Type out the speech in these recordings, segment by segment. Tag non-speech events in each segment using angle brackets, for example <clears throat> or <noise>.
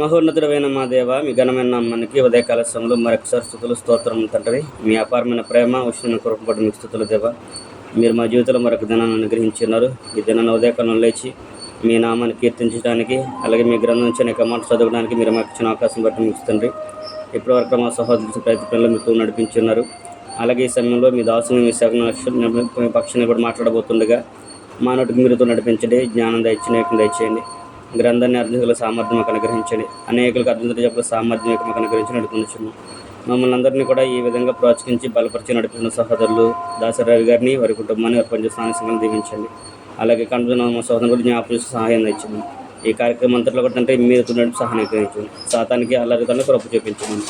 మహోన్నతుడమైన మా దేవ మీ ఘనమైన నామానికి ఉదయకాల సమయంలో మరొకసారి స్థుతులు స్తోత్రం తండ్రి. మీ అపారమైన ప్రేమ ఉష్ణ కృపబడి మీ స్థుతులు దేవ. మీరు మా జీవితంలో మరొక దినాన్ని అనుగ్రహించున్నారు ఈ దినాన్ని ఉదయకాలం లేచి మీ నామాన్ని కీర్తించడానికి అలాగే మీ గ్రంథం నుంచి అనేక మాటలు చదవడానికి మీరు మాకు ఇచ్చిన అవకాశం బట్టి మీకు తండ్రి ఇప్పటివరకు మా సహోదరు ప్రయత్నంలో మీకు నడిపించున్నారు అలాగే ఈ సమయంలో మీ దాసుని మీ సగం పక్షాన్ని కూడా మాట్లాడబోతుండగా మా నోటికి మీరుతో నడిపించండి. జ్ఞానం దయచేయండి దయచేయండి. గ్రంథాన్ని అర్థించగల సామర్థ్యం మాకు అనుగ్రహించండి. అనేకులకు అర్థం చెప్పిన సామర్థ్యం యొక్క మాకు అనుగ్రహించి నడుపుతున్నాము మమ్మల్ని అందరినీ కూడా ఈ విధంగా ప్రోత్సహించి బలపరిచి నడిపిస్తున్న సహోదరులు దాసరావు గారిని వారి కుటుంబాన్ని వారి పనిచేస్తున్న సంఘం దీవించండి. అలాగే కనుక మా కూడా జ్ఞాపకం చేసి సహాయం తెచ్చింది ఈ కార్యక్రమం అంతట్లో కూడా అంటే మీరు నడిపి సహాయం గ్రహించండి శాతానికి అల్లరి కృప చూపించండి.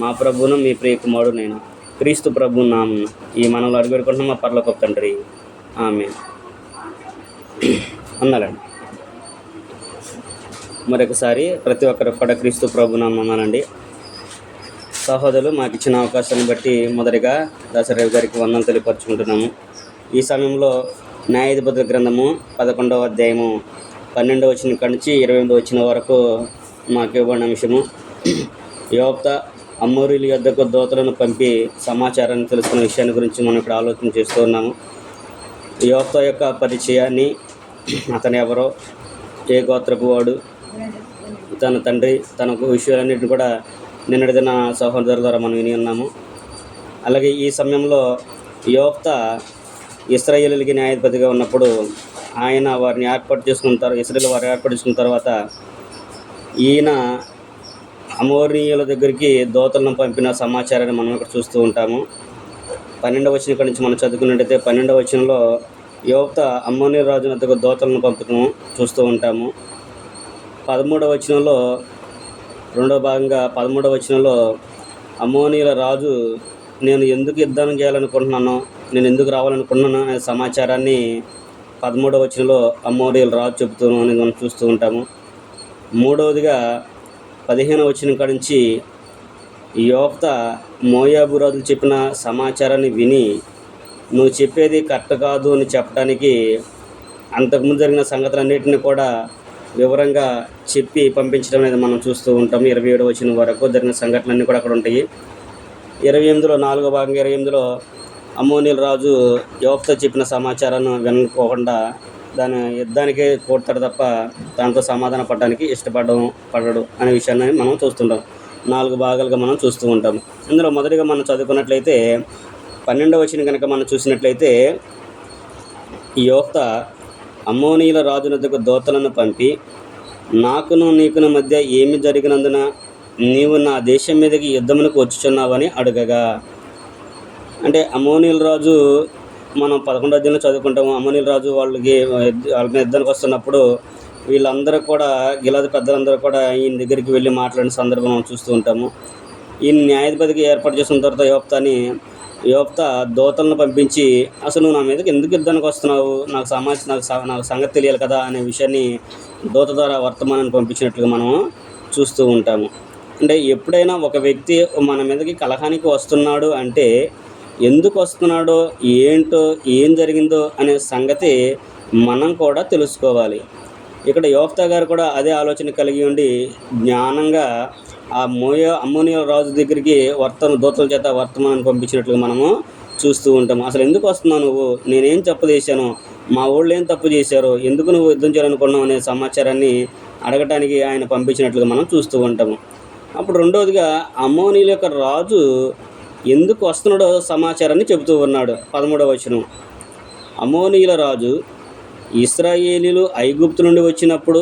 మా ప్రభువును మీ ప్రియ కుమారుడు నేను క్రీస్తు ప్రభు నామం ఈ మనలో అడుగుడుకుంటున్న మా పర్లకు తండ్రి. ఆమె అన్నాలండి మరొకసారి ప్రతి ఒక్కరు కూడా క్రీస్తు ప్రభునామనండి సహోదరులు మాకు ఇచ్చిన అవకాశాన్ని బట్టి మొదటిగా దశరవి గారికి వందలు తెలియపరుచుకుంటున్నాము. ఈ సమయంలో న్యాయాధిపతుల గ్రంథము పదకొండవ అధ్యాయము పన్నెండవ వచ్చిన నుంచి ఇరవై ఎనిమిది వచ్చిన వరకు మాకు ఇవ్వబడిన అంశము. యోప్త అమ్మూరిల యొద్దకు దోతలను పంపి సమాచారాన్ని తెలుసుకున్న విషయాన్ని గురించి మనం ఇప్పుడు ఆలోచన చేస్తూ ఉన్నాము. యోప్త యొక్క పరిచయాన్ని అతను ఎవరో ఏ గోత్రపు వాడు తన తండ్రి తనకు విషయాలన్నింటిని కూడా నిన్నటిదిన సహోదరు ద్వారా మనం విని ఉన్నాము. అలాగే ఈ సమయంలో యోక్త ఇస్రాయేలీలకి న్యాయాధిపతిగా ఉన్నప్పుడు ఆయన వారిని ఏర్పాటు చేసుకుంటారు తర్వాత ఇస్రాయేల్ వారిని ఏర్పాటు చేసుకున్న తర్వాత ఈయన అమోరీయుల దగ్గరికి దోతలను పంపిన సమాచారాన్ని మనం ఇక్కడ చూస్తూ ఉంటాము. పన్నెండవ వచ్చిన ఇక్కడి నుంచి మనం చదువుకున్నట్టయితే పన్నెండవ వచనంలో యువత అమ్మోని రాజు వద్దకు దోతలను పంపకం చూస్తూ ఉంటాము. పదమూడవ వచనంలో రెండవ భాగంగా పదమూడవ వచనంలో అమ్మోనీల రాజు నేను ఎందుకు యుద్ధం చేయాలనుకుంటున్నాను నేను ఎందుకు రావాలనుకుంటున్నాను అనే సమాచారాన్ని పదమూడవ వచనంలో అమ్మోనీల రాజు చెబుతూ అనేది మనం చూస్తూ ఉంటాము. మూడవదిగా పదిహేను వచనం కాడి నుంచి యోక్త మోయాబు రాజులు చెప్పిన సమాచారాన్ని విని నువ్వు చెప్పేది కరెక్ట్ కాదు అని చెప్పడానికి అంతకుముందు జరిగిన సంగతులన్నింటినీ కూడా వివరంగా చెప్పి పంపించడం అనేది మనం చూస్తూ ఉంటాం. ఇరవై ఏడు వచ్చిన వరకు జరిగిన సంఘటనలన్నీ కూడా అక్కడ ఉంటాయి. ఇరవై ఎనిమిదిలో నాలుగో భాగంగా ఇరవై ఎనిమిదిలో అమ్మోనీల రాజు యువత చెప్పిన సమాచారాన్ని వినకోకుండా దాని యుద్ధానికే కోడతాడు తప్ప దాంతో సమాధాన పడడానికి ఇష్టపడడం పడడు అనే విషయాన్ని మనం చూస్తుంటాం. నాలుగు భాగాలుగా మనం చూస్తూ ఉంటాం. ఇందులో మొదటిగా మనం చదువుకున్నట్లయితే పన్నెండవ వచ్చిన కనుక మనం చూసినట్లయితే ఈ యువత అమ్మోనీయుల రాజునద్దకు దోతలను పంపి నాకును నీకును మధ్య ఏమి జరిగినందున నీవు నా దేశం మీదకి యుద్ధమునకు వచ్చుచున్నావని అడగగా. అంటే అమ్మోనీల రాజు మనం పదకొండో అధ్యాయంలో చదువుకుంటాము. అమ్మోనీల రాజు వాళ్ళకి వాళ్ళ మీద యుద్ధానికి వస్తున్నప్పుడు వీళ్ళందరూ కూడా గిలాది పెద్దలందరూ కూడా ఈయన దగ్గరికి వెళ్ళి మాట్లాడిన సందర్భం చూస్తూ ఉంటాము. ఈ న్యాయాధిపతికి ఏర్పాటు చేసిన తర్వాత యోప్తాని యోప్త దోతలను పంపించి అసలు నువ్వు నా మీదకి ఎందుకు యుద్ధానికి వస్తున్నావు? నాకు సమాచారం నాకు నాకు సంగతి తెలియాలి కదా అనే విషయాన్ని దోత ద్వారా వర్తమానాన్ని పంపించినట్లుగా మనం చూస్తూ ఉంటాము. అంటే ఎప్పుడైనా ఒక వ్యక్తి మన మీదకి కలహానికి వస్తున్నాడు అంటే ఎందుకు వస్తున్నాడో ఏంటో ఏం జరిగిందో అనే సంగతి మనం కూడా తెలుసుకోవాలి. ఇక్కడ యోఫ్తా గారు కూడా అదే ఆలోచన కలిగి ఉండి జ్ఞానంగా ఆ మోయ అమ్మోనియ రాజు దగ్గరికి వర్తన దూతల చేత వర్తమానాన్ని పంపించినట్లు మనము చూస్తూ ఉంటాము అసలు ఎందుకు వస్తున్నావు నువ్వు? నేనేం తప్పు చేశాను మా ఊళ్ళో ఏం తప్పు చేశారు? ఎందుకు నువ్వు యుద్ధం చేయాలనుకున్నావు అనే సమాచారాన్ని అడగటానికి ఆయన పంపించినట్లుగా మనం చూస్తూ ఉంటాము అప్పుడు రెండవదిగా అమ్మోనీల యొక్క రాజు ఎందుకు వస్తున్నాడో సమాచారాన్ని చెబుతూ ఉన్నాడు. పదమూడవ వచనం. అమోనీయుల రాజు ఇస్రాయేలీలు ఐగుప్తు నుండి వచ్చినప్పుడు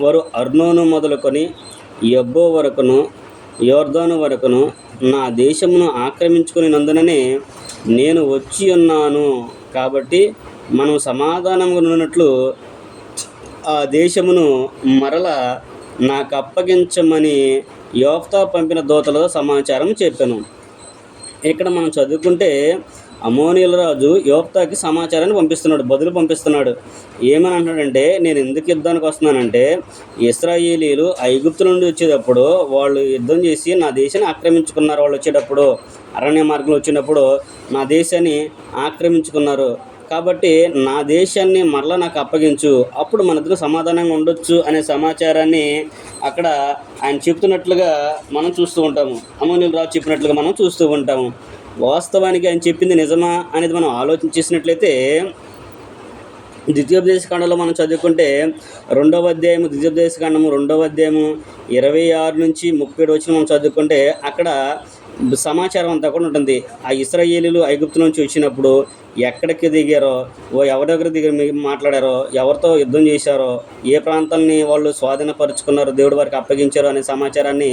వారు అర్నోను మొదలుకొని యబ్బో వరకును యోర్ధాను వరకును నా దేశమును ఆక్రమించుకునినందుననే నేను వచ్చి ఉన్నాను. కాబట్టి మనం సమాధానంగా ఉన్నట్లు ఆ దేశమును మరల నాకు అప్పగించమని యోఫ్తా పంపిన దూతలతో సమాచారం చెప్పాను. ఇక్కడ మనం చదువుకుంటే అమోనియల రాజు యోప్తాకి సమాచారాన్ని పంపిస్తున్నాడు బదులు పంపిస్తున్నాడు. ఏమని అంటున్నాడంటే నేను ఎందుకు యుద్ధానికి వస్తున్నానంటే ఇస్రాయేలీలు ఐగుప్తు నుండి వచ్చేటప్పుడు వాళ్ళు యుద్ధం చేసి నా దేశాన్ని ఆక్రమించుకున్నారు. వాళ్ళు వచ్చేటప్పుడు అరణ్య మార్గంలో వచ్చినప్పుడు నా దేశాన్ని ఆక్రమించుకున్నారు. కాబట్టి నా దేశాన్ని మరలా నాకు అప్పగించు అప్పుడు మన ఇద్దరు సమాధానంగా ఉండొచ్చు అనే సమాచారాన్ని అక్కడ ఆయన చెప్తున్నట్లుగా మనం చూస్తూ ఉంటాము. అమోనిల్ రావు చెప్పినట్లుగా మనం చూస్తూ ఉంటాము. వాస్తవానికి ఆయన చెప్పింది నిజమా అనేది మనం ఆలోచన చేసినట్లయితే ద్వితీయోపదేశ కాండంలో మనం చదువుకుంటే రెండవ అధ్యాయము ద్వితీయోపదేశ కాండము రెండవ అధ్యాయము ఇరవై ఆరు నుంచి ముప్పై ఏడు వచ్చిన మనం చదువుకుంటే అక్కడ సమాచారం అంతా కూడా ఉంటుంది. ఆ ఇస్రాయేలీలు ఐగుప్తు నుంచి వచ్చినప్పుడు ఎక్కడికి దిగారో ఓ ఎవరెవరు దగ్గర దిగి మాట్లాడారో ఎవరితో యుద్ధం చేశారో ఏ ప్రాంతాలని వాళ్ళు స్వాధీనపరుచుకున్నారో దేవుడి వారికి అప్పగించారో అనే సమాచారాన్ని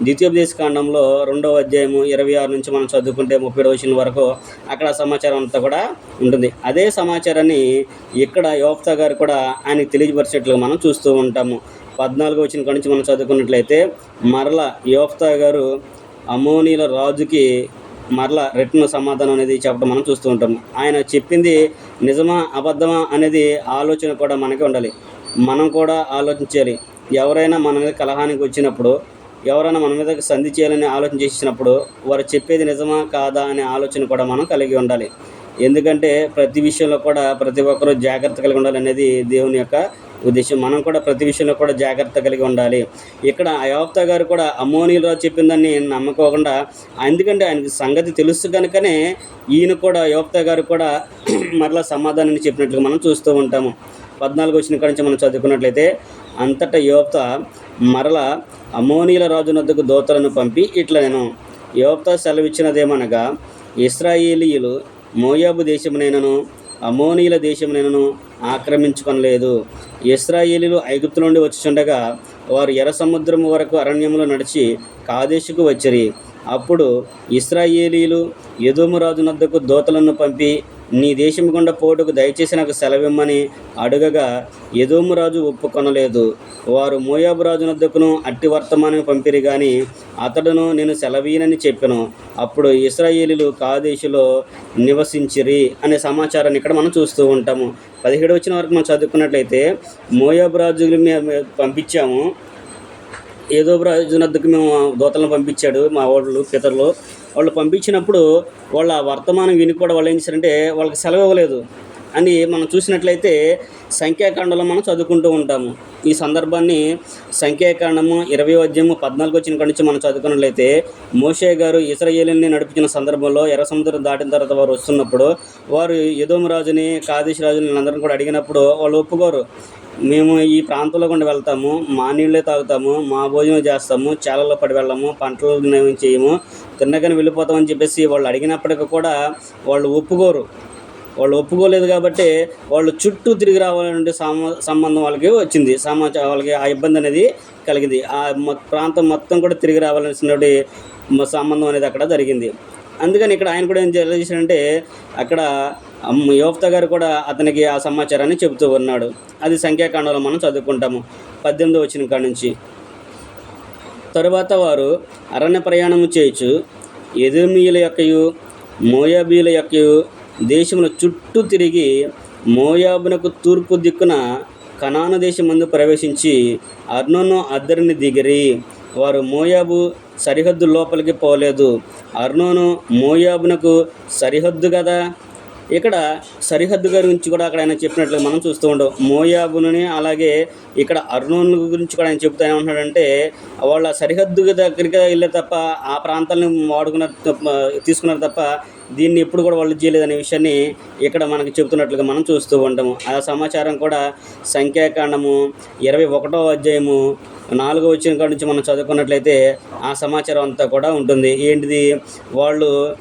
ద్వితీయోపదేశ కాండంలో రెండవ అధ్యాయము ఇరవై ఆరు నుంచి మనం చదువుకుంటే ముప్పై ఏడు వచ్చిన వరకు అక్కడ సమాచారం అంతా కూడా ఉంటుంది. అదే సమాచారాన్ని ఇక్కడ యోక్త గారు కూడా ఆయనకి తెలియపరిచేట్లుగా మనం చూస్తూ ఉంటాము. పద్నాలుగు వచ్చిన కాడి నుంచి మనం చదువుకున్నట్లయితే మరల యోప్తా గారు అమోనీల రాజుకి మరలా రిటర్న్ సమాధానం అనేది చెప్పడం మనం చూస్తూ ఉంటాం. ఆయన చెప్పింది నిజమా అబద్ధమా అనేది ఆలోచన కూడా మనకి ఉండాలి. మనం కూడా ఆలోచించాలి ఎవరైనా మన మీద కలహానికి వచ్చినప్పుడు ఎవరైనా మన మీద సంధి చేయాలని ఆలోచన చేసినప్పుడు వారు చెప్పేది నిజమా కాదా అనే ఆలోచన కూడా మనం కలిగి ఉండాలి. ఎందుకంటే ప్రతి విషయంలో కూడా ప్రతి ఒక్కరూ జాగ్రత్త కలిగి ఉండాలి అనేది దేవుని యొక్క ఉద్దేశం మనం కూడా ప్రతి విషయంలో కూడా జాగ్రత్త కలిగి ఉండాలి. ఇక్కడ అయోక్త గారు కూడా అమోనీలో చెప్పిన దాన్ని నమ్మకోకుండా ఎందుకంటే ఆయనకి సంగతి తెలుసు కనుకనే ఈయన కూడా యోప్త గారు కూడా <clears throat> మరలా సమాధానాన్ని చెప్పినట్లు మనం చూస్తూ ఉంటాము. పద్నాలుగు వచ్చిన కాడి నుంచి మనం చదువుకున్నట్లయితే అంతటా యోప్త మరల అమోనీల రాజు నద్దకు దోతలను పంపి ఇట్లా నేను యోప్త సెలవిచ్చినదేమనగా ఇస్రాయేలీయులు మోయాబు దేశమునైనను అమోనీల దేశమునను ఆక్రమించుకొనలేదు. ఇస్రాయేలీలు ఐగుప్తు నుండి వచ్చుచుండగా వారు ఎర్ర సముద్రం వరకు అరణ్యంలో నడిచి కాదేశుకు వచ్చిరి. అప్పుడు ఇస్రాయేలీలు ఎదోము నద్దకు దోతలను పంపి నీ దేశం గుండా పోటుకు దయచేసి నాకు సెలవిమ్మని అడుగగా ఎదోము రాజు ఒప్పుకొనలేదు. వారు మోయాబు రాజు నద్దకును అట్టి వర్తమానం పంపిరి గాని అతడును నేను సెలవీనని చెప్పాను. అప్పుడు ఇస్రాయేలీలు కాదేశులో నివసించిరి అనే సమాచారాన్ని ఇక్కడ మనం చూస్తూ ఉంటాము. పదిహేడు వచ్చిన వరకు మనం చదువుకున్నట్లయితే మోయాబు రాజుని మేము పంపించాము. ఏదో రాజు నద్దకు మేము దూతలను పంపించాడు మా వాళ్ళు పితరులు. వాళ్ళు పంపించినప్పుడు వాళ్ళ వర్తమానం విని కూడా వాళ్ళు ఏం చేశారంటే వాళ్ళకి సెలవు ఇవ్వలేదు అని మనం చూసినట్లయితే సంఖ్యాకాండంలో మనం చదువుకుంటూ ఉంటాము. ఈ సందర్భాన్ని సంఖ్యాకాండము ఇరవై అధ్యాయము పద్నాలుగు వచ్చిన నుంచి మనం చదువుకున్నట్లయితే మోషే గారు ఇస్రాయేలీని నడిపించిన సందర్భంలో ఎర్ర సముద్రం దాటిన తర్వాత వారు వస్తున్నప్పుడు వారు యదోమ రాజుని కాదేశ్ రాజుని అందరం కూడా అడిగినప్పుడు వాళ్ళు ఒప్పుకోరు. మేము ఈ ప్రాంతంలో గుండా వెళ్తాము మా నీళ్ళే తాగుతాము మా భోజనం చేస్తాము చేలలో పడి వెళ్ళము పంటలు ఏమి చేయము తిన్నగానే వెళ్ళిపోతామని చెప్పేసి వాళ్ళు అడిగినప్పటికీ కూడా వాళ్ళు ఒప్పుకోరు. వాళ్ళు ఒప్పుకోలేదు కాబట్టి వాళ్ళు చుట్టూ తిరిగి రావాలంటే సంబంధం వాళ్ళకి వచ్చింది. సమాచారం వాళ్ళకి ఆ ఇబ్బంది అనేది కలిగింది. ఆ ప్రాంతం మొత్తం కూడా తిరిగి రావాల్సినటువంటి సంబంధం అనేది అక్కడ జరిగింది. అందుకని ఇక్కడ ఆయన కూడా ఏం చేశాడంటే అక్కడ యువత యోఫ్త గారు కూడా అతనికి ఆ సమాచారాన్ని చెబుతూ ఉన్నాడు. అది సంఖ్యాకాండంలో మనం చదువుకుంటాము. పద్దెనిమిది వచ్చిన కాడ నుంచి. తరువాత వారు అరణ్య ప్రయాణము చేయొచ్చు ఎదుమీయుల యొక్కయు మోయాబీల యొక్కయు దేశముల చుట్టూ తిరిగి మోయాబునకు తూర్పు దిక్కున కనాను దేశం ముందు ప్రవేశించి అర్నోను అద్దరిని దిగిరి. వారు మోయాబు సరిహద్దు లోపలికి పోలేదు. అర్నోను మోయాబునకు సరిహద్దు కదా ఇక్కడ సరిహద్దు గురించి కూడా అక్కడ ఆయన చెప్పినట్లు మనం చూస్తూ ఉంటాం మోయాబుని అలాగే ఇక్కడ అర్నోన్ గురించి కూడా ఆయన చెప్తా ఏమంటున్నాడంటే వాళ్ళ సరిహద్దు దగ్గరికి వెళ్ళే తప్ప ఆ ప్రాంతాలను వాడుకున్నారు తప్ప తీసుకున్నారు తప్ప దీన్ని ఎప్పుడు కూడా వాళ్ళు చేయలేదనే విషయాన్ని ఇక్కడ మనకి చెప్తున్నట్లుగా మనం చూస్తూ ఉంటాము ఆ సమాచారం కూడా సంఖ్యాకాండము ఇరవై ఒకటో అధ్యాయము నాలుగో వచ్చిన కాడ నుంచి మనం చదువుకున్నట్లయితే ఆ సమాచారం అంతా కూడా ఉంటుంది. ఏంటిది? వాళ్ళు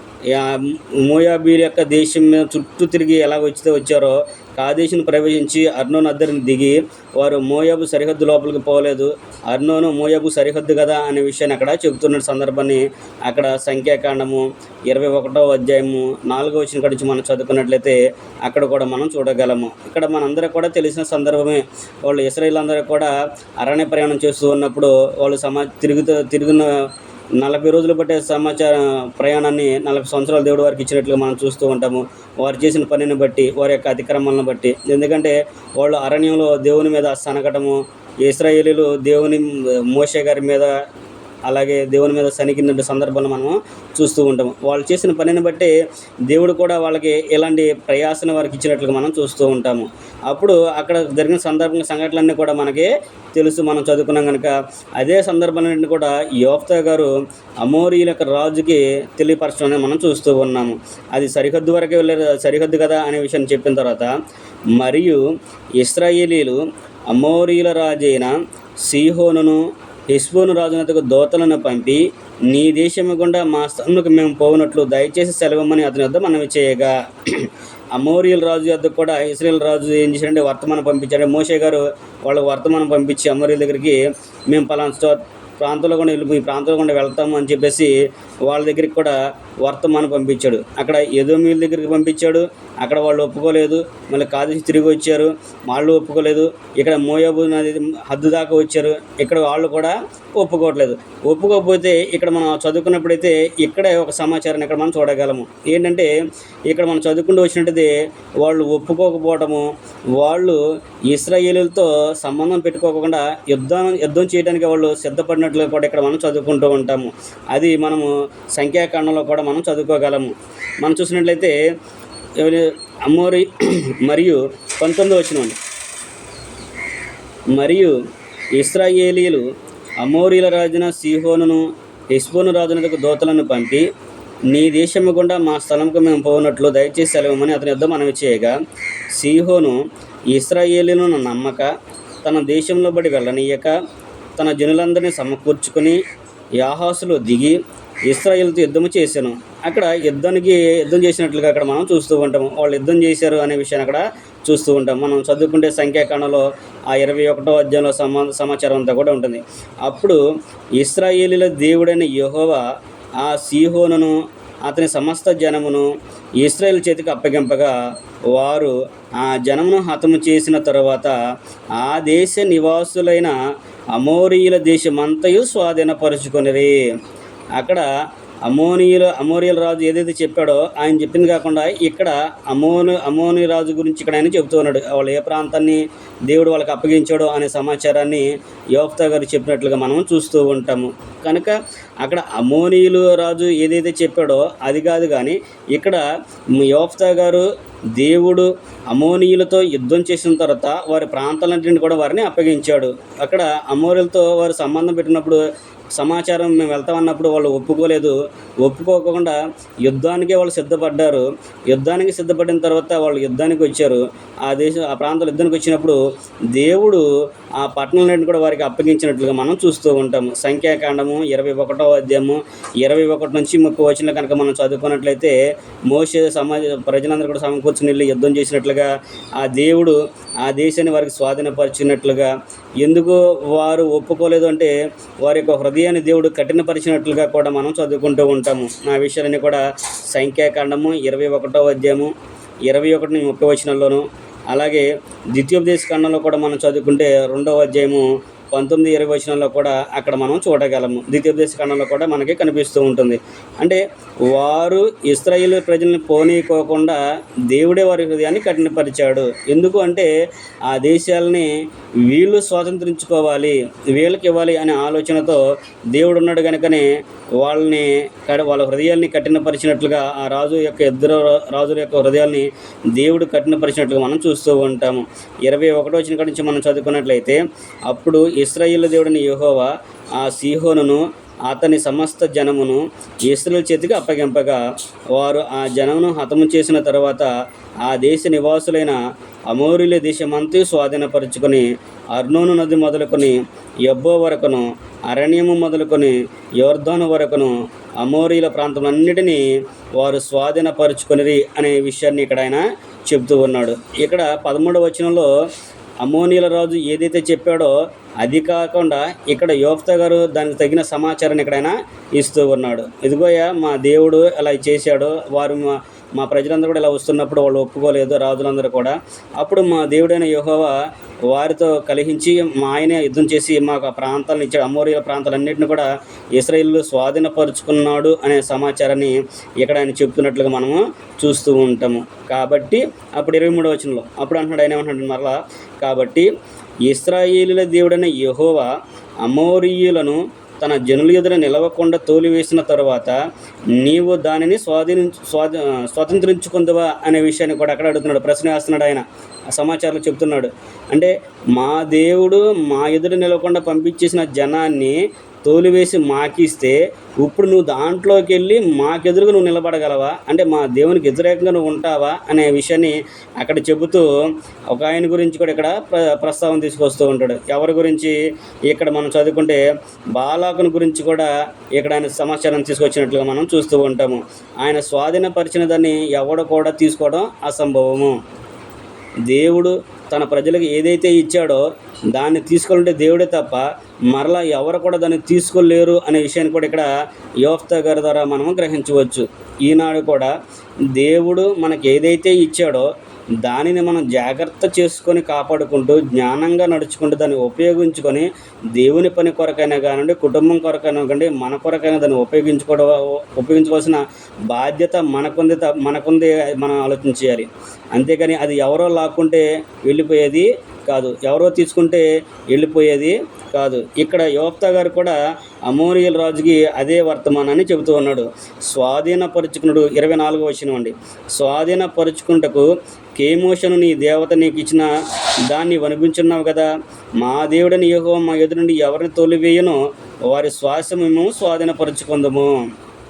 మోయాబీర్ యొక్క దేశం మీద చుట్టూ తిరిగి ఎలా వచ్చితే వచ్చారో కాదేశుని ప్రవేశించి అర్నోన్ అద్దరిని దిగి వారు మోయాబు సరిహద్దు లోపలికి పోలేదు. అర్నోను మోయాబు సరిహద్దు కదా అనే విషయాన్ని అక్కడ చెబుతున్న సందర్భాన్ని అక్కడ సంఖ్యాకాండము ఇరవై ఒకటో అధ్యాయము నాలుగో వచ్చిన కడిచి నుంచి మనం చదువుకున్నట్లయితే అక్కడ కూడా మనం చూడగలము. ఇక్కడ మనందరూ కూడా తెలిసిన సందర్భమే. వాళ్ళు ఇస్రాయిల్ అందరూ కూడా అరణ్య ప్రయాణం చేస్తూ ఉన్నప్పుడు వాళ్ళు సమా తిరుగుతూ తిరుగున నలభై రోజులు పట్టే సమాచార ప్రయాణాన్ని నలభై సంవత్సరాల దేవుడు వారికి ఇచ్చినట్లుగా మనం చూస్తూ ఉంటాము. వారు చేసిన పనిని బట్టి వారి యొక్క అతిక్రమాలను బట్టి. ఎందుకంటే వాళ్ళు అరణ్యంలో దేవుని మీద సనగటము ఇస్రాయేలీలు దేవుని మోషే గారి మీద అలాగే దేవుని మీద సనికిన సందర్భాలు మనం చూస్తూ ఉంటాము. వాళ్ళు చేసిన పనిని బట్టి దేవుడు కూడా వాళ్ళకి ఎలాంటి ప్రయాసన వారికి ఇచ్చినట్లుగా మనం చూస్తూ ఉంటాము. అప్పుడు అక్కడ జరిగిన సందర్భం సంఘటనలన్నీ కూడా మనకి తెలుసు. మనం చదువుకున్నాం కనుక అదే సందర్భాలన్నింటినీ కూడా యోఫ్తా గారు అమోరియుల యొక్క రాజుకి తెలియపరచడం మనం చూస్తూ ఉన్నాము. అది సరిహద్దు వరకే వెళ్ళారు. సరిహద్దు కదా అనే విషయాన్ని చెప్పిన తర్వాత మరియు ఇస్రాయేలీలు అమోరీల రాజైన సీహోనును హిస్బోను రాజునతకు దోతలను పంపి నీ దేశము గుండా మా స్థానంకు మేము పోవునట్లు దయచేసి సెలవమని అతని వద్ద మనవి చేయగా. అమోరియల్ రాజు వద్ద కూడా ఇస్రాయల్ రాజు ఏం చేశాడంటే వర్తమానం పంపించాడు. మోషే గారు వాళ్ళకి వర్తమానం పంపించి అమోరియల్ దగ్గరికి మేము పలానా ప్రాంతంలో కూడా వెళ్ళి మీ ప్రాంతంలో కూడా వెళ్తాము అని చెప్పేసి వాళ్ళ దగ్గరికి కూడా వర్తమానం పంపించాడు. అక్కడ ఎదోమీల దగ్గరికి పంపించాడు. అక్కడ వాళ్ళు ఒప్పుకోలేదు మళ్ళీ కాదేసి తిరిగి వచ్చారు. వాళ్ళు ఒప్పుకోలేదు ఇక్కడ మోయాబు నది హద్దు దాకా వచ్చారు. ఇక్కడ వాళ్ళు కూడా ఒప్పుకోవట్లేదు. ఒప్పుకోకపోతే ఇక్కడ మనం చదువుకున్నప్పుడైతే ఇక్కడే ఒక సమాచారం ఇక్కడ మనం చూడగలము. ఏంటంటే ఇక్కడ మనం చదువుకుంటూ వచ్చినట్టు వాళ్ళు ఒప్పుకోకపోవటము వాళ్ళు ఇస్రాయేలులతో సంబంధం పెట్టుకోకుండా యుద్ధం యుద్ధం చేయడానికి వాళ్ళు సిద్ధపడినట్లు కూడా ఇక్కడ మనం చదువుకుంటూ ఉంటాము. అది మనము సంఖ్యాకాండంలో కూడా మనం చదువుకోగలము. మనం చూసినట్లయితే అమ్మోరి <clears throat> మరియు పంతొమ్మిది వచ్చిన మరియు ఇస్రాయేలీలు అమోరీల రాజున సీహోనును హెస్బోను రాజునకు దోతలను పంపి నీ దేశము గుండా మా స్థలంకు మేము పోనట్లు దయచేసి సెలవమని అతని యుద్ధ మనవి చేయగా సీహోను ఇస్రాయేలీలను నమ్మక తన దేశంలో బడి వెళ్ళనీయక తన జనులందరినీ సమకూర్చుకొని యాహాసులో దిగి ఇస్రాయేల్తో యుద్ధము చేశాను అక్కడ యుద్ధానికి యుద్ధం చేసినట్లుగా అక్కడ మనం చూస్తూ ఉంటాము వాళ్ళు యుద్ధం చేశారు అనే విషయాన్ని అక్కడ చూస్తూ ఉంటాం. మనం చదువుకుంటే సంఖ్యాకాండలో ఆ ఇరవై ఒకటో అధ్యాయంలో సమా సమాచారం అంతా కూడా ఉంటుంది. అప్పుడు ఇస్రాయేలీల దేవుడైన యెహోవా ఆ సీహోనును అతని సమస్త జనమును ఇస్రాయేల్ చేతికి అప్పగింపగా వారు ఆ జనమును హతము చేసిన తరువాత ఆ దేశ నివాసులైన అమోరీయుల దేశమంతయు స్వాధీనపరుచుకొనిరి. అక్కడ అమోనియుల అమోరియల్ రాజు ఏదైతే చెప్పాడో ఆయన చెప్పింది కాకుండా ఇక్కడ అమోను అమోని రాజు గురించి ఇక్కడ ఆయన చెబుతూ ఉన్నాడు. వాళ్ళు ఏ ప్రాంతాన్ని దేవుడు వాళ్ళకి అప్పగించాడో అనే సమాచారాన్ని యోఫ్తా గారు చెప్పినట్లుగా మనం చూస్తూ ఉంటాము. కనుక అక్కడ అమోనియులు రాజు ఏదైతే చెప్పాడో అది కాదు కానీ ఇక్కడ యోఫ్తా గారు దేవుడు అమోనీయులతో యుద్ధం చేసిన తర్వాత వారి ప్రాంతాలన్నింటిని కూడా వారిని అప్పగించాడు. అక్కడ అమోరియలతో వారు సంబంధం పెట్టినప్పుడు సమాచారం మేము వెళ్తామన్నప్పుడు వాళ్ళు ఒప్పుకోలేదు. ఒప్పుకోకుండా యుద్ధానికే వాళ్ళు సిద్ధపడ్డారు. యుద్ధానికి సిద్ధపడిన తర్వాత వాళ్ళు యుద్ధానికి వచ్చారు. ఆ దేశం ఆ ప్రాంతాలు యుద్ధానికి వచ్చినప్పుడు దేవుడు ఆ పట్టణాలను కూడా వారికి అప్పగించినట్లుగా మనం చూస్తూ ఉంటాము. సంఖ్యాకాండము ఇరవై ఒకటో అధ్యాయము ఇరవై ఒకటి నుంచి ముప్పై వచ్చిన కనుక మనం చదువుకున్నట్లయితే మోసే సమాజ ప్రజలందరూ కూడా సమకూర్చుని వెళ్ళి యుద్ధం చేసినట్లుగా ఆ దేవుడు ఆ దేశాన్ని వారికి స్వాధీనపరిచినట్లుగా ఎందుకు వారు ఒప్పుకోలేదు అంటే వారి యొక్క హృదయాన్ని దేవుడు కఠినపరిచినట్లుగా కూడా మనం చదువుకుంటూ ఉంటాము. ఆ విషయాలన్నీ కూడా సంఖ్యాకాండము ఇరవై ఒకటో అధ్యాయము ఇరవై ఒకటి ముప్పై వచనంలోను అలాగే ద్వితీయోపదేశ ఖండంలో కూడా మనం చదువుకుంటే రెండవ అధ్యాయము పంతొమ్మిది ఇరవై వచనంలో కూడా అక్కడ మనం చూడగలము. ద్వితీయోపదేశ ఖండంలో కూడా మనకి కనిపిస్తూ ఉంటుంది. అంటే వారు ఇస్రాయిల్ ప్రజల్ని పోనీకోకుండా దేవుడే వారి హృదయాన్ని కఠినపరిచాడు. ఎందుకు అంటే ఆ దేశాలని వీళ్ళు స్వాతంత్రించుకోవాలి వీళ్ళకి ఇవ్వాలి అనే ఆలోచనతో దేవుడు ఉన్నాడు కనుకనే వాళ్ళని వాళ్ళ హృదయాల్ని కఠినపరిచినట్లుగా ఆ రాజు యొక్క ఇద్దరు రాజుల యొక్క హృదయాల్ని దేవుడు కఠినపరిచినట్లుగా మనం చూస్తూ ఉంటాము. ఇరవై ఒకటో వచ్చిన నుంచి మనం చదువుకున్నట్లయితే అప్పుడు ఇస్రాయిల్ దేవుడిని యహోవా ఆ సీహోనును అతని సమస్త జనమును ఇస్రాయల్ చేతికి అప్పగింపగా వారు ఆ జనమును హతము చేసిన తర్వాత ఆ దేశ నివాసులైన అమోరుల దేశమంతా స్వాధీనపరుచుకొని అర్నోను నది మొదలుకొని ఎబ్బో వరకును అరణ్యము మొదలుకొని యోర్ధాను వరకును అమోరీల ప్రాంతములన్నిటినీ వారు స్వాధీనపరుచుకొనిరి అనే విషయాన్ని ఇక్కడ ఆయన చెబుతూ ఉన్నాడు. ఇక్కడ పదమూడవ వచనంలో అమోనీల రాజు ఏదైతే చెప్పాడో అది కాకుండా ఇక్కడ యువత గారు దానికి తగిన సమాచారాన్ని ఎక్కడైనా ఇస్తూ ఉన్నాడు. ఇదిగోయా మా దేవుడు అలా చేశాడు. వారు మా మా ప్రజలందరూ కూడా ఇలా వస్తున్నప్పుడు వాళ్ళు ఒప్పుకోలేదు రాజులందరూ కూడా. అప్పుడు మా దేవుడైన యెహోవా వారితో కలిహించి మా ఆయనే యుద్ధం చేసి మాకు ఆ ప్రాంతాలను ఇచ్చాడు. అమ్మోరియల ప్రాంతాలన్నింటిని కూడా ఇస్రాయిల్ స్వాధీనపరుచుకున్నాడు అనే సమాచారాన్ని ఇక్కడ ఆయన చెప్తున్నట్లుగా మనము చూస్తూ ఉంటాము. కాబట్టి అప్పుడు ఇరవై మూడో వచనంలో అప్పుడు అంటున్నాడు ఆయన ఏమంటున్నాడు మరలా కాబట్టి ఇస్రాయేలుల దేవుడైన యెహోవా అమోరీయులను తన జనుల ఎదుర నిలవకుండా తోలివేసిన తరువాత నీవు దానిని స్వాధీని స్వాధ స్వతంత్రించుకుందవా అనే విషయాన్ని కూడా అక్కడ అడుగుతున్నాడు. ప్రశ్న వేస్తున్నాడు ఆయన. సమాచారం చెప్తున్నాడు. అంటే మా దేవుడు మా ఎదుట నిలవకుండా పంపించేసిన జనాన్ని తోలివేసి మాకిస్తే ఇప్పుడు నువ్వు దాంట్లోకి వెళ్ళి మాకెదురుగా నువ్వు నిలబడగలవా? అంటే మా దేవునికి వ్యతిరేకంగా నువ్వు ఉంటావా? అనే విషయాన్ని అక్కడ చెబుతూ ఒక ఆయన గురించి కూడా ఇక్కడ ప్ర ప్రస్తావన తీసుకొస్తూ ఉంటాడు. ఎవరి గురించి? ఇక్కడ మనం చదువుకుంటే బాలాకుని గురించి కూడా ఇక్కడ ఆయన సమాచారం తీసుకొచ్చినట్లుగా మనం చూస్తూ ఉంటాము. ఆయన స్వాధీనపరిచిన దాన్ని ఎవడు కూడా తీసుకోవడం అసంభవము. దేవుడు తన ప్రజలకు ఏదైతే ఇచ్చాడో దాన్ని తీసుకోవాలంటే దేవుడే తప్ప మరలా ఎవరు కూడా దాన్ని తీసుకోలేరు అనే విషయాన్ని కూడా ఇక్కడ యోఫ్తా గారి ద్వారా మనం గ్రహించవచ్చు. ఈనాడు కూడా దేవుడు మనకి ఏదైతే ఇచ్చాడో దానిని మనం జాగ్రత్త చేసుకొని కాపాడుకుంటూ జ్ఞానంగా నడుచుకుంటూ దాన్ని ఉపయోగించుకొని దేవుని పని కొరకైనా కానివ్వండి కుటుంబం కొరకైనా కానివ్వండి మన కొరకైనా దాన్ని ఉపయోగించుకోవడం ఉపయోగించుకోవాల్సిన బాధ్యత మనకుంది త- మనకుంది మనం ఆలోచన చేయాలి. అంతేకాని అది ఎవరో లాక్కుంటే వెళ్ళిపోయేది కాదు. ఎవరో తీసుకుంటే వెళ్ళిపోయేది కాదు. ఇక్కడ యోప్తా గారు కూడా అమోరియల్ రాజుకి అదే వర్తమానాన్ని చెబుతూ ఉన్నాడు. స్వాధీనపరుచుకున్నాడు ఇరవై నాలుగో వచ్చిన అండి. స్వాధీనపరుచుకుంటకు కేమోషను నీ దేవత నీకు ఇచ్చిన దాన్ని వనిపించున్నావు కదా. మా దేవుడని యెహోవా మా ఎదురు నుండి ఎవరిని తోలివేయనో వారి శ్వాస మేము స్వాధీనపరుచుకుందాము.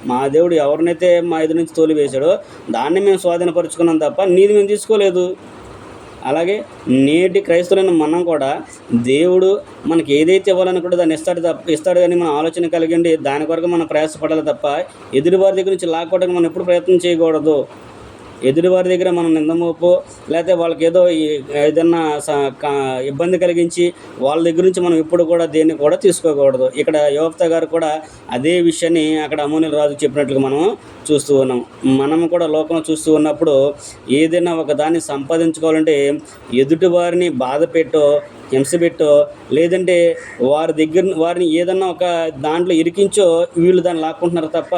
మా దేవుడు ఎవరినైతే మా ఎదురు నుంచి తోలివేశాడో దాన్ని మేము స్వాధీనపరుచుకున్నాం తప్ప నీది మేము తీసుకోలేదు. అలాగే నేటి క్రైస్తవులైన మనం కూడా దేవుడు మనకి ఏదైతే ఇవ్వాలనుకుంటే దాన్ని ఇస్తాడు తప్ప ఇస్తాడు కానీ మన ఆలోచన కలిగి ఉండి దాని కొరకు మనం ప్రయాసపడాలి తప్ప ఎదుటివారి దగ్గర నుంచి లాక్కోవడానికి మనం ఎప్పుడు ప్రయత్నం చేయకూడదు. ఎదుటివారి దగ్గర మనం నిందమోపు లేకపోతే వాళ్ళకి ఏదో ఏదన్నా స- కా- ఇబ్బంది కలిగించి వాళ్ళ దగ్గర నుంచి మనం ఇప్పుడు కూడా దేన్ని కూడా తీసుకోకూడదు. ఇక్కడ యువత గారు కూడా అదే విషయాన్ని అక్కడ అమోనిల రాజు చెప్పినట్లు మనం చూస్తూ ఉన్నాం. మనం కూడా లోకం చూస్తూ ఉన్నప్పుడు ఏదైనా ఒక దాన్ని సంపాదించుకోవాలంటే ఎదుటివారిని బాధ పెట్టో హింస పెట్టో లేదంటే వారి దగ్గర వారిని ఏదన్నా ఒక దాంట్లో ఇరికించో వీళ్ళు దాన్ని లాక్కుంటున్నారు తప్ప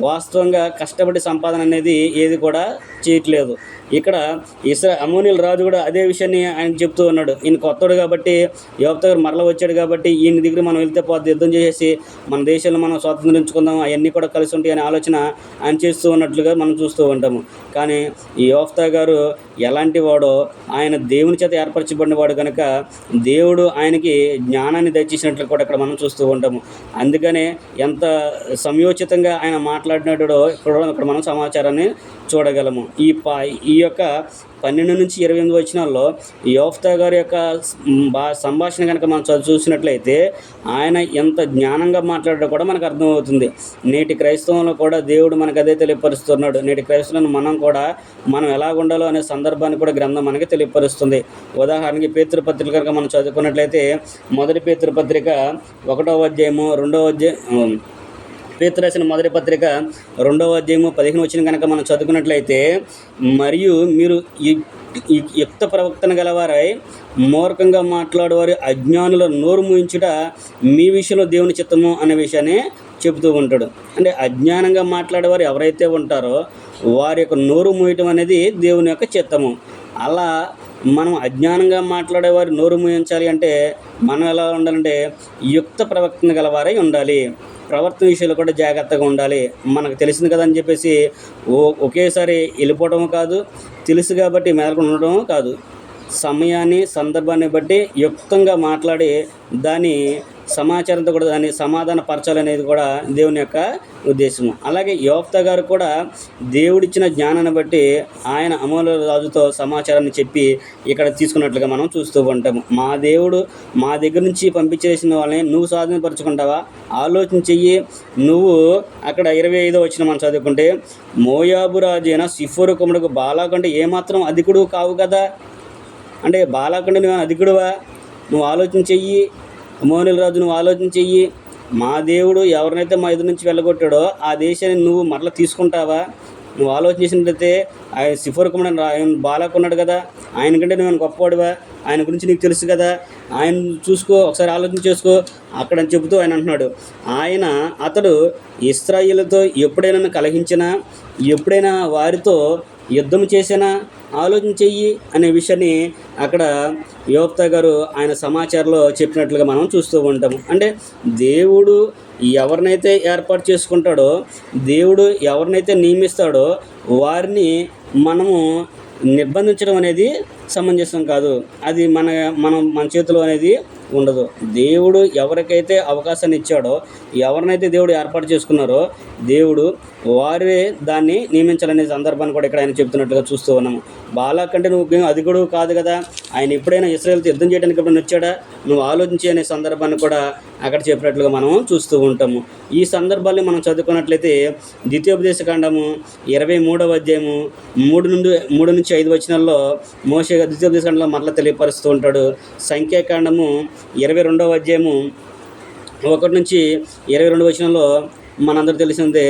వాస్తవంగా కష్టపడి సంపాదన అనేది ఏది కూడా చేయట్లేదు. ఇక్కడ ఇస్రా అమోనిల్ రాజు కూడా అదే విషయాన్ని ఆయన చెప్తూ ఉన్నాడు. ఈయన కొత్తడు కాబట్టి యువత గారు మరల వచ్చాడు కాబట్టి ఈయన దగ్గర మనం వెళ్తే పోతే యుద్ధం చేసేసి మన దేశంలో మనం స్వాతంత్రించుకుందాం అవన్నీ కూడా కలిసి ఉంటాయి అనే ఆలోచన ఆయన చేస్తూ ఉన్నట్లుగా మనం చూస్తూ ఉంటాము. కానీ ఈ యోఫ్తా గారు ఎలాంటి వాడో ఆయన దేవుని చేత ఏర్పరచబడిన వాడు కనుక దేవుడు ఆయనకి జ్ఞానాన్ని దయచేసినట్లు కూడా ఇక్కడ మనం చూస్తూ ఉంటాము. అందుకనే ఎంత సంయోచితంగా ఆయన మాట్లాడినడో ఇక్కడ ఇక్కడ మనం సమాచారాన్ని చూడగలము. ఈ పా ఈ యొక్క పన్నెండు నుంచి ఇరవై ఎనిమిది వచ్చినాల్లో యోఫ్తా గారి యొక్క బా సంభాషణ కనుక మనం చదువు చూసినట్లయితే ఆయన ఎంత జ్ఞానంగా మాట్లాడడం కూడా మనకు అర్థమవుతుంది. నేటి క్రైస్తవంలో కూడా దేవుడు మనకు అదే తెలియపరుస్తున్నాడు. నేటి క్రైస్తవులను మనం కూడా మనం ఎలా ఉండాలో అనే సందర్భాన్ని కూడా గ్రంథం మనకి తెలియపరుస్తుంది. ఉదాహరణకి పేతృపత్రిక కనుక మనం చదువుకున్నట్లయితే మొదటి పేతృపత్రిక ఒకటో అధ్యాయము రెండవ అధ్యాయం పేతురు రాసిన మొదటి పత్రిక రెండవ అధ్యాయము పదిహేను వచ్చిన కనుక మనం చదువుకున్నట్లయితే మరియు మీరు ఈ- యుక్త ప్రవక్తన గలవారై మూర్ఖంగా మాట్లాడేవారి అజ్ఞానుల నోరు మూయించుట మీ విషయంలో దేవుని చిత్తము అనే విషయాన్ని చెబుతూ ఉంటాడు. అంటే అజ్ఞానంగా మాట్లాడేవారు ఎవరైతే ఉంటారో వారి యొక్క నోరు మూయటం అనేది దేవుని యొక్క చిత్తము. అలా మనం అజ్ఞానంగా మాట్లాడేవారి నోరు మూయించాలి అంటే మనం ఎలా ఉండాలంటే యుక్త ప్రవక్తన గలవారై ఉండాలి. ప్రవర్తన విషయంలో కూడా జాగ్రత్తగా ఉండాలి. మనకు తెలిసింది కదా అని చెప్పేసి ఓ ఒకేసారి వెళ్ళిపోవడం కాదు తెలుసు కాబట్టి మేలకు ఉండడం కాదు. సమయాన్ని సందర్భాన్ని బట్టి యుక్తంగా మాట్లాడి దాని సమాచారంతో కూడా దాన్ని సమాధాన పరచాలనేది కూడా దేవుని యొక్క ఉద్దేశము. అలాగే యోక్త గారు కూడా దేవుడిచ్చిన జ్ఞానాన్ని బట్టి ఆయన అమూల రాజుతో సమాచారాన్ని చెప్పి ఇక్కడ తీసుకున్నట్లుగా మనం చూస్తూ ఉంటాము. మా దేవుడు మా దగ్గర నుంచి పంపించేసిన వాళ్ళని నువ్వు సాధనపరచుకుంటావా ఆలోచన చెయ్యి. నువ్వు అక్కడ ఇరవై ఐదో వచ్చిన మనం చదువుకుంటే మోయాబు రాజు అయిన సిఫోరు కుమారుడు బాలాకంటే ఏమాత్రం అధికుడు కావు కదా? అంటే బాలాకంటే నువ్వు అధికుడువా? నువ్వు ఆలోచన చెయ్యి. మోనిల్ రాజు నువ్వు ఆలోచన చెయ్యి. మా దేవుడు ఎవరినైతే మా ఎదురు నుంచి వెళ్ళగొట్టాడో ఆ దేశాన్ని నువ్వు మరలా తీసుకుంటావా? నువ్వు ఆలోచన చేసినట్లయితే ఆయన సిఫర్ కుమార్ ఆయన బాలాకున్నాడు కదా. ఆయన కంటే నువ్వు గొప్పవాడివా? ఆయన గురించి నీకు తెలుసు కదా. ఆయన చూసుకో ఒకసారి ఆలోచన చేసుకో. అక్కడ అని చెబుతూ ఆయన అంటున్నాడు. ఆయన అతడు ఇస్రాయిలతో ఎప్పుడైనా కలహించినా ఎప్పుడైనా వారితో యుద్ధం చేసినా ఆలోచన చెయ్యి అనే విషయాన్ని అక్కడ యోప్త గారు ఆయన సమాచారంలో చెప్పినట్లుగా మనం చూస్తూ ఉంటాము అంటే దేవుడు ఎవరినైతే ఏర్పాటు చేసుకుంటాడో దేవుడు ఎవరినైతే నియమిస్తాడో వారిని మనము నిర్బంధించడం అనేది సమంజసం కాదు. అది మన మనం మన చేతిలో అనేది ఉండదు. దేవుడు ఎవరికైతే అవకాశాన్ని ఇచ్చాడో ఎవరినైతే దేవుడు ఏర్పాటు చేసుకున్నారో దేవుడు వారే దాన్ని నియమించాలనే సందర్భాన్ని కూడా ఇక్కడ ఆయన చెప్తున్నట్లుగా చూస్తూ ఉన్నాము బాలా కంటే నువ్వు అధికుడు కాదు కదా. ఆయన ఎప్పుడైనా ఇస్రాయల్తో యుద్ధం చేయడానికి ఎప్పుడైనా వచ్చాడా? నువ్వు ఆలోచించే అనే సందర్భాన్ని కూడా అక్కడ చెప్పినట్లుగా మనం చూస్తూ ఉంటాము ఈ సందర్భాన్ని మనం చదువుకున్నట్లయితే ద్వితీయోపదేశ కాండము ఇరవై మూడవ అధ్యాయము మూడు నుండి మూడు నుంచి ఐదు వచనాల్లో మోసే ద్వితీయోపదేశ కాండంలో మరలా తెలియపరుస్తూ ఉంటాడు. సంఖ్యాకాండము ఇరవై రెండవ అధ్యాయము ఒకటి నుంచి ఇరవై రెండు వచనంలో మనందరూ తెలిసిందే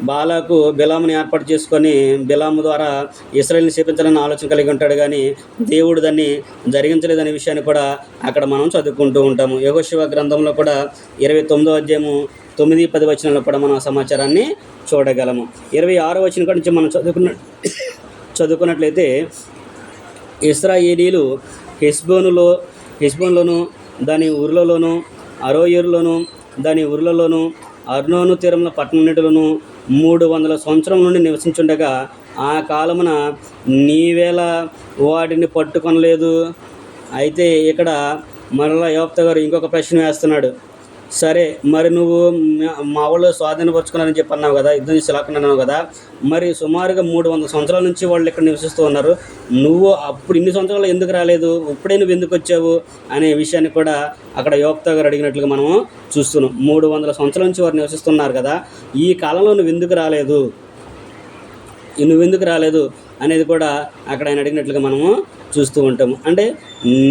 బాలాకు బిలాముని ఏర్పాటు చేసుకొని బిలాము ద్వారా ఇస్రాయల్ని చేపించాలని ఆలోచన కలిగి ఉంటాడు కానీ దేవుడు దాన్ని జరిగించలేదనే విషయాన్ని కూడా అక్కడ మనం చదువుకుంటూ ఉంటాము. యోగశివ గ్రంథంలో కూడా ఇరవై తొమ్మిదో అధ్యాయము తొమ్మిది పది వచనంలో కూడా మనం సమాచారాన్ని చూడగలము. ఇరవై ఆరో వచనం నుంచి మనం చదువుకున్న చదువుకున్నట్లయితే ఇస్రాయేలీలు హిస్బోనులో హెస్బోన్లోను దాని ఊర్లలోను అరోయేరులోను దాని ఊర్లలోను అర్నోను తీరంలో పట్టణంలోను మూడు వందల సంవత్సరం నుండి నివసించుండగా ఆ కాలమున నీవేళ వాటిని పట్టుకొనలేదు. అయితే ఇక్కడ మరలా యోప్త గారు ఇంకొక ప్రశ్న వేస్తున్నాడు. సరే మరి నువ్వు మా- వాళ్ళు స్వాధీనపరుచుకున్నారని చెప్పి అన్నావు కదా యుద్ధం చేసి లాక్కున్నా కదా మరి సుమారుగా మూడు వందల సంవత్సరాల నుంచి వాళ్ళు ఇక్కడ నివసిస్తూ ఉన్నారు. నువ్వు అప్పుడు ఇన్ని సంవత్సరాలు ఎందుకు రాలేదు? ఇప్పుడే నువ్వు ఎందుకు వచ్చావు? అనే విషయాన్ని కూడా అక్కడ యోక్త గారు అడిగినట్లుగా మనము చూస్తున్నాం. మూడు వందల సంవత్సరాల నుంచి వారు నివసిస్తున్నారు కదా ఈ కాలంలో నువ్వు ఎందుకు రాలేదు? నువ్వెందుకు రాలేదు? అనేది కూడా అక్కడ ఆయన అడిగినట్లుగా మనము చూస్తూ ఉంటాము. అంటే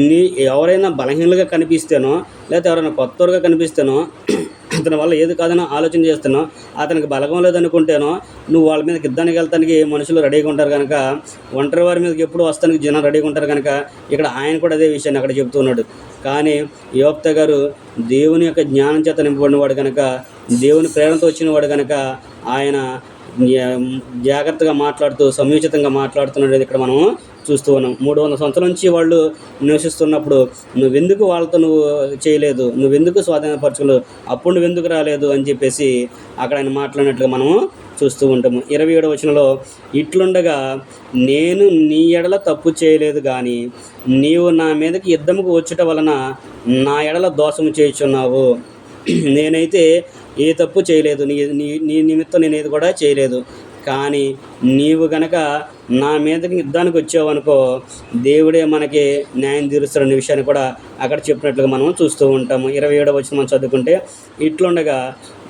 నీ ఎవరైనా బలహీనలుగా కనిపిస్తేనో లేకపోతే ఎవరైనా కొత్తగా కనిపిస్తేనో అతని వల్ల ఏది కాదని ఆలోచన చేస్తానో అతనికి బలగం లేదనుకుంటేనో నువ్వు వాళ్ళ మీద యుద్ధానికి వెళ్తానికి మనుషులు రెడీగా ఉంటారు కనుక ఒంటరి వారి మీదకి ఎప్పుడు వస్తానికి జనం రెడీగా ఉంటారు కనుక ఇక్కడ ఆయన కూడా అదే విషయాన్ని అక్కడ చెప్తున్నాడు కానీ యువత గారు దేవుని యొక్క జ్ఞానం చేత నింపబడినవాడు కనుక దేవుని ప్రేరణతో వచ్చినవాడు కనుక ఆయన జాగ్రత్తగా మాట్లాడుతూ సమయోచితంగా మాట్లాడుతున్నది ఇక్కడ మనం చూస్తూ ఉన్నాం. మూడు వందల సంవత్సరాల నుంచి వాళ్ళు నివసిస్తున్నప్పుడు నువ్వెందుకు వాళ్ళతో నువ్వు చేయలేదు నువ్వెందుకు స్వాధీనపరచుకోలేదు అప్పుడు నువ్వెందుకు రాలేదు అని చెప్పేసి అక్కడ ఆయన మాట్లాడినట్లుగా మనము చూస్తూ ఉంటాము. ఇరవై ఏడవ వచనంలో ఇట్లుండగా నేను నీ ఎడల తప్పు చేయలేదు కానీ నీవు నా మీదకి యుద్ధముకు వచ్చుట వలన నా ఎడల దోషము చేయుచున్నావు. నేనైతే ఏ తప్పు చేయలేదు. నీ నీ నీ నిమిత్తం నేను ఏది కూడా చేయలేదు. కానీ నీవు గనక నా మీదకి యుద్ధానికి వచ్చావనుకో దేవుడే మనకి న్యాయం తీరుస్తాడనే విషయాన్ని కూడా అక్కడ చెప్పినట్లుగా మనం చూస్తూ ఉంటాము. ఇరవై ఏడవ వచ్చిన మనం చదువుకుంటే ఇట్లుండగా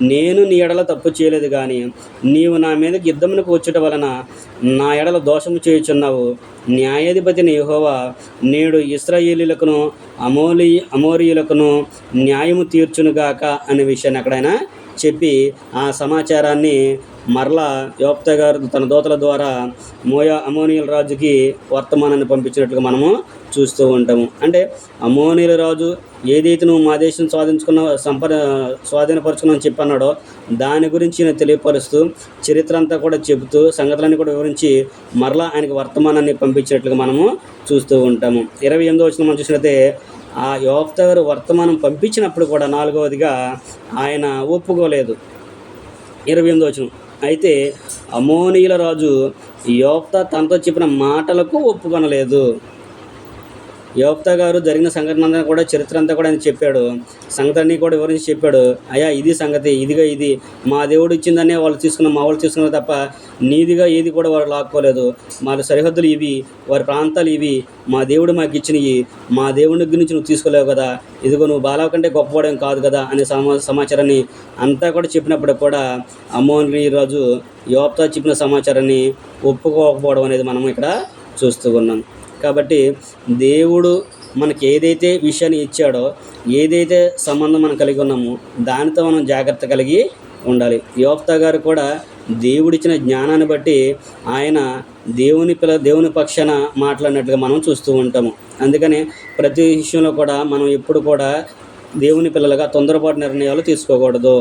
నేను నీ ఎడల తప్పు చేయలేదు కానీ నీవు నా మీదకి యుద్ధమునకు వచ్చుట వలన నా ఎడల దోషము చేయుచున్నావు. న్యాయాధిపతిని యెహోవా నేడు ఇస్రాయేలీలకును అమోలి అమోరియులకును న్యాయము తీర్చునుగాక అనే విషయాన్ని ఎక్కడైనా చెప్పి ఆ సమాచారాన్ని మరలా యోప్త గారు తన దోతల ద్వారా మోయా అమోనియల్ రాజుకి వర్తమానాన్ని పంపించినట్లుగా మనము చూస్తూ ఉంటాము. అంటే అమోనియల్ రాజు ఏదైతే నువ్వు మా దేశం స్వాధించుకున్నావు సంపద స్వాధీనపరుచుకున్నావు అని చెప్పన్నాడో దాని గురించి నేను తెలియపరుస్తూ చరిత్ర అంతా కూడా చెబుతూ సంగతులన్నీ కూడా వివరించి మరలా ఆయనకి వర్తమానాన్ని పంపించినట్లుగా మనము చూస్తూ ఉంటాము. ఇరవై ఎనిమిదో వచ్చిన మనం చూసినట్లయితే ఆ యోప్త గారు వర్తమానం పంపించినప్పుడు కూడా నాలుగవదిగా ఆయన ఒప్పుకోలేదు. ఇరవై ఎనిమిదో వచనం. అయితే అమోనీయుల రాజు యోక్త తనతో చెప్పిన మాటలకు ఒప్పుకొనలేదు. యోప్త గారు జరిగిన సంఘటన అంతా కూడా చరిత్ర అంతా కూడా ఆయన చెప్పాడు. సంగతి కూడా వివరించి చెప్పాడు. అయ్యా ఇది సంగతి ఇదిగా ఇది. మా దేవుడు ఇచ్చిందనే వాళ్ళు తీసుకున్న మా వాళ్ళు తీసుకున్నారు తప్ప నీదిగా ఏది కూడా వారు లాక్కోలేదు. వారి సరిహద్దులు ఇవి వారి ప్రాంతాలు ఇవి. మా దేవుడు మాకు ఇచ్చినవి మా దేవుడి దగ్గర నుంచి నువ్వు తీసుకోలేవు కదా. ఇదిగో నువ్వు బాలవ కంటే గొప్పవాడేం కాదు కదా అనే సమా సమాచారాన్ని అంతా కూడా చెప్పినప్పుడు కూడా అమ్మోని రాజు యోప్తా చెప్పిన సమాచారాన్ని ఒప్పుకోకపోవడం అనేది మనం ఇక్కడ చూస్తూ ఉన్నాం. కాబట్టి దేవుడు మనకి ఏదైతే విషయాన్ని ఇచ్చాడో ఏదైతే సంబంధం మనం కలిగి ఉన్నామో దానితో మనం జాగ్రత్త కలిగి ఉండాలి. యోప్తా గారు కూడా దేవుడిచ్చిన జ్ఞానాన్ని బట్టి ఆయన దేవుని పిల్ల దేవుని పక్షాన మాట్లాడినట్లుగా మనం చూస్తూ ఉంటాము. అందుకని ప్రతి విషయంలో కూడా మనం ఎప్పుడు కూడా దేవుని పిల్లలుగా తొందరపాటు నిర్ణయాలు తీసుకోకూడదు.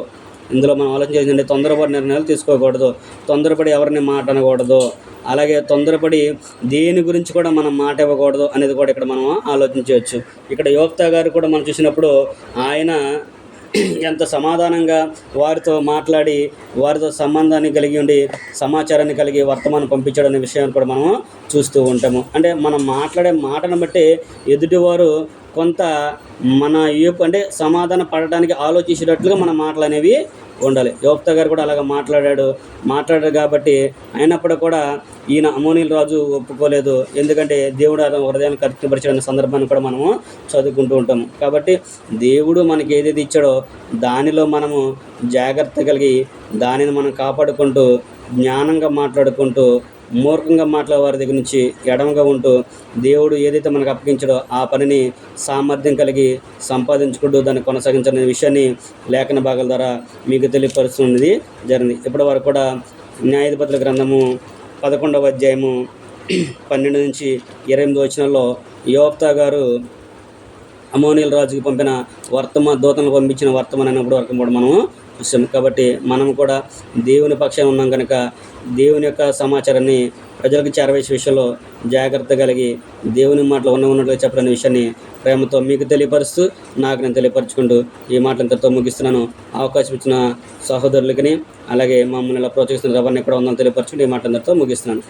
ఇందులో మనం ఆలోచన చేసిందంటే తొందరపడి నిర్ణయాలు తీసుకోకూడదు. తొందరపడి ఎవరిని మాట అనకూడదు. అలాగే తొందరపడి దేని గురించి కూడా మనం మాట ఇవ్వకూడదు అనేది కూడా ఇక్కడ మనం ఆలోచించవచ్చు. ఇక్కడ యోక్తా గారు కూడా మనం చూసినప్పుడు ఆయన <clears throat> ఎంత సమాధానంగా వారితో మాట్లాడి వారితో సంబంధాన్ని కలిగి ఉండి సమాచారాన్ని కలిగి వర్తమానం పంపించడం అనే విషయాన్ని కూడా మనం చూస్తూ ఉంటాము. అంటే మనం మాట్లాడే మాటను బట్టి ఎదుటివారు కొంత మన ఏపు అంటే సమాధాన పడటానికి ఆలోచించేటట్లుగా మన మాటలు అనేవి ఉండాలి. యోక్త గారు కూడా అలాగ మాట్లాడాడు. మాట్లాడాడు కాబట్టి అయినప్పుడు కూడా ఈయన అమోనీల రాజు ఒప్పుకోలేదు. ఎందుకంటే దేవుడు అతను హృదయాన్ని కరెక్ట్పరిచిన సందర్భాన్ని కూడా మనము చదువుకుంటూ ఉంటాము కాబట్టి దేవుడు మనకి ఏదైతే ఇచ్చాడో దానిలో మనము జాగ్రత్త కలిగి దానిని మనం కాపాడుకుంటూ జ్ఞానంగా మాట్లాడుకుంటూ మూర్ఖంగా మాట్లాడేవారి దగ్గర నుంచి ఎడమగా ఉంటూ దేవుడు ఏదైతే మనకు అప్పగించాడో ఆ పనిని సామర్థ్యం కలిగి సంపాదించుకుంటూ దాన్ని కొనసాగించాలనే విషయాన్ని లేఖన భాగాల ద్వారా మీకు తెలియపరుస్తున్నది జరిగింది. ఇప్పటి వరకు కూడా న్యాయాధిపతుల గ్రంథము పదకొండవ అధ్యాయము పన్నెండు నుంచి ఇరవై ఎనిమిది వచనాల్లో యోక్తా గారు అమోనియల్ రాజుకి పంపిన వర్తమ దూతను పంపించిన వర్తమానం అయినప్పుడు వరకు కూడా మనము విషయం కాబట్టి మనం కూడా దేవుని పక్షం ఉన్నాం కనుక దేవుని యొక్క సమాచారాన్ని ప్రజలకు చేరవేసే విషయంలో జాగ్రత్త కలిగి దేవుని మాటలు ఉన్న ఉన్నట్లుగా చెప్పడనే విషయాన్ని ప్రేమతో మీకు తెలియపరుస్తూ నాకు నేను తెలియపరచుకుంటూ ఈ మాటలంతటితో ముగిస్తున్నాను. అవకాశం ఇచ్చిన సహోదరులకి అలాగే మమ్మల్ని ఇలా ప్రోత్సహిస్తున్న రవాన్ని కూడా ఉందని తెలియపరచుకుంటూ ఈ మాటలందరితో ముగిస్తున్నాను.